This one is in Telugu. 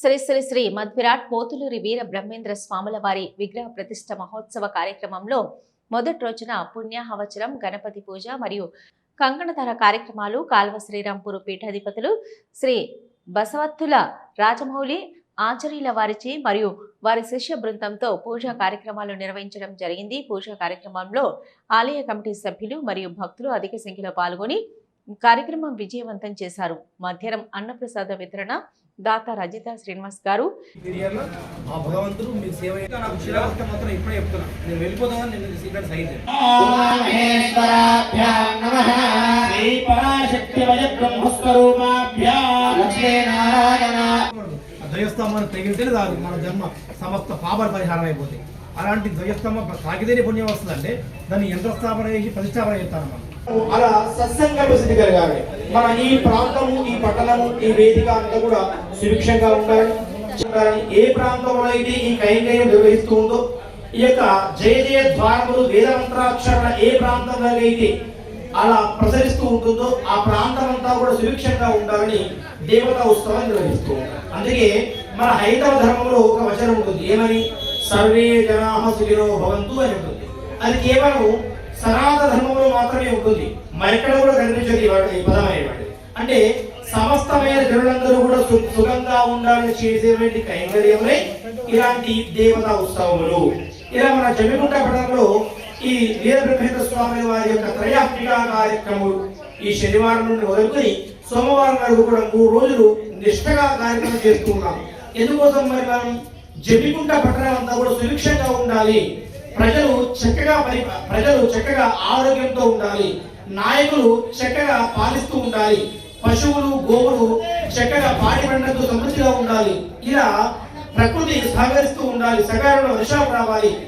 శ్రీ శ్రీ శ్రీ మధ్విరాట్ పోతులూరి వీర బ్రహ్మేంద్ర స్వాముల వారి విగ్రహ ప్రతిష్ట మహోత్సవ కార్యక్రమంలో మొదటి రోజున పుణ్యాహవచరం గణపతి పూజ మరియు కంగణధర కార్యక్రమాలు కాల్వ శ్రీరాంపూర్ పీఠాధిపతులు శ్రీ బసవత్తుల రాజమౌళి ఆచార్యుల వారిచే మరియు వారి శిష్య బృందంతో పూజా కార్యక్రమాలు నిర్వహించడం జరిగింది. పూజా కార్యక్రమంలో ఆలయ కమిటీ సభ్యులు మరియు భక్తులు అధిక సంఖ్యలో పాల్గొని కార్యక్రమం విజయవంతం చేశారు. మధ్యాహ్నం అన్నప్రసాద వితరణ దాత రజిత శ్రీనివాస్ గారు. ద్వయస్తంభాన్ని మన జన్మ సమస్త పాపాలు పరిహారం అయిపోతాయి. అలాంటి ద్వయస్తంభం తాకితేనే పుణ్యం వస్తుందంటే దాన్ని యంత్రస్థాపన చేసి ప్రతిష్టాపన చేస్తాను మనం అలా సత్సంగ స్థితి కలగాలి మన ఈ ప్రాంతము ఈ పట్టణము ఈ వేదిక అంతా కూడా సుభిక్షంగా ఉండాలి. ఏ ప్రాంతంలో అయితే ఈ కైంకర్యం నిర్వహిస్తూ ఉందో ఈ యొక్క జయ జయ ద్వారములు వేదమంత్రాక్షరణ ఏ ప్రాంతంలో అయితే అలా ప్రసరిస్తూ ఉంటుందో ఆ ప్రాంతం అంతా కూడా సుభిక్షంగా ఉండాలని దేవతా ఉత్సవం నిర్వహిస్తూ ఉంటారు అందుకే మన హైందవ ధర్మంలో ఒక వచనం ఉంటుంది. ఏమని? సర్వే జనా సుఖినో భవంతు అని ఉంటుంది. అది కేవలం సనాతన ధర్మంలో మాత్రమే ఉంటుంది. మరెక్కడ కూడా కనిపించదు ఈ పదం అనేవాడు అంటే సమస్తమైన జనులందరూ కూడా సుఖంగా ఉండాలని చేసేటువంటి కైంకర్యములే ఇలాంటి దేవతా ఉత్సవములు. ఇలా మన జమిగుంట పట్టణంలో ఈ వీరబ్రహ్మేంద్ర స్వామి వారి యొక్క త్రయాత్మిక కార్యక్రమములు ఈ శనివారం నుండి మొదలుకొని సోమవారం వరకు కూడా మూడు రోజులు నిష్ఠగా కార్యక్రమం చేస్తూ ఉన్నాం. ఎందుకోసం మరి మనం జమిగుంట పట్టణం అంతా కూడా సురక్షంగా ఉండాలి? ప్రజలు చక్కగా పరి ప్రజలు చక్కగా ఆరోగ్యంతో ఉండాలి. నాయకులు చక్కగా పాలిస్తూ ఉండాలి. పశువులు గోవులు చక్కగా పాడి పంటలతో సమృద్ధిగా ఉండాలి. ఇలా ప్రకృతి సహకరిస్తూ ఉండాలి. సకాలంలో వర్షాలు రావాలి.